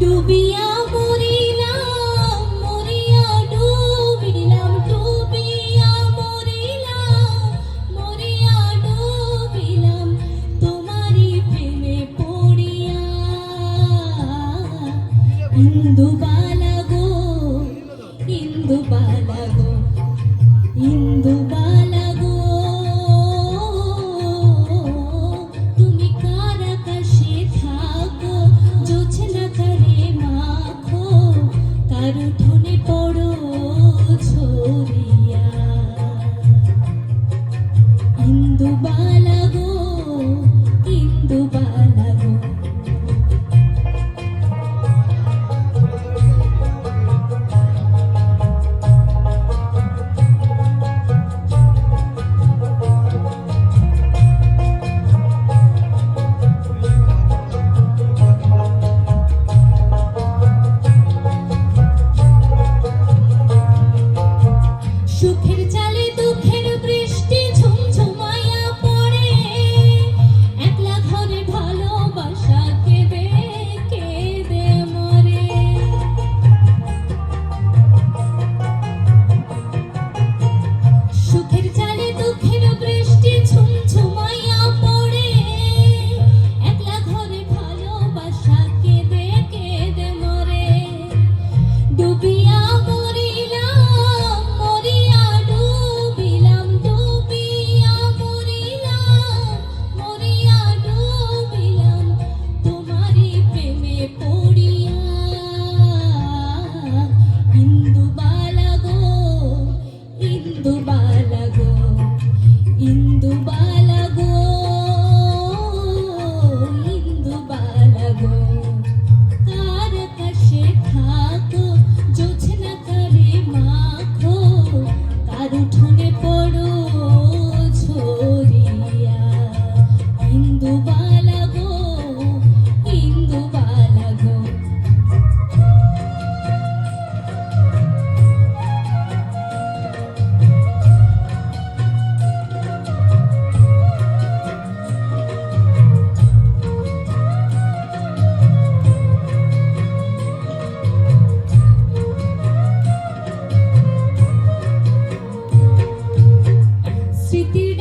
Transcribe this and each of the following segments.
ডুবিয়া মরিলাম মরিয়া ডুবিলাম ডুবিয়া মরিলাম তোমারই পড়িয়া। ইন্দু বালা ইন্দু বালা city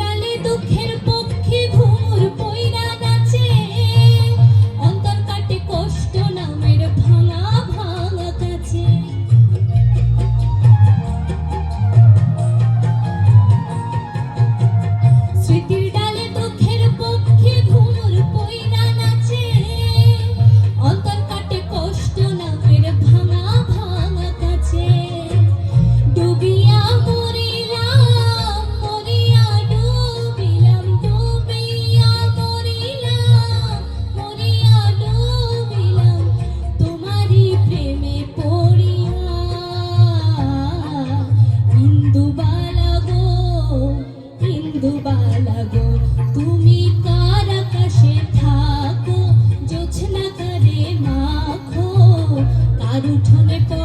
I don't turn it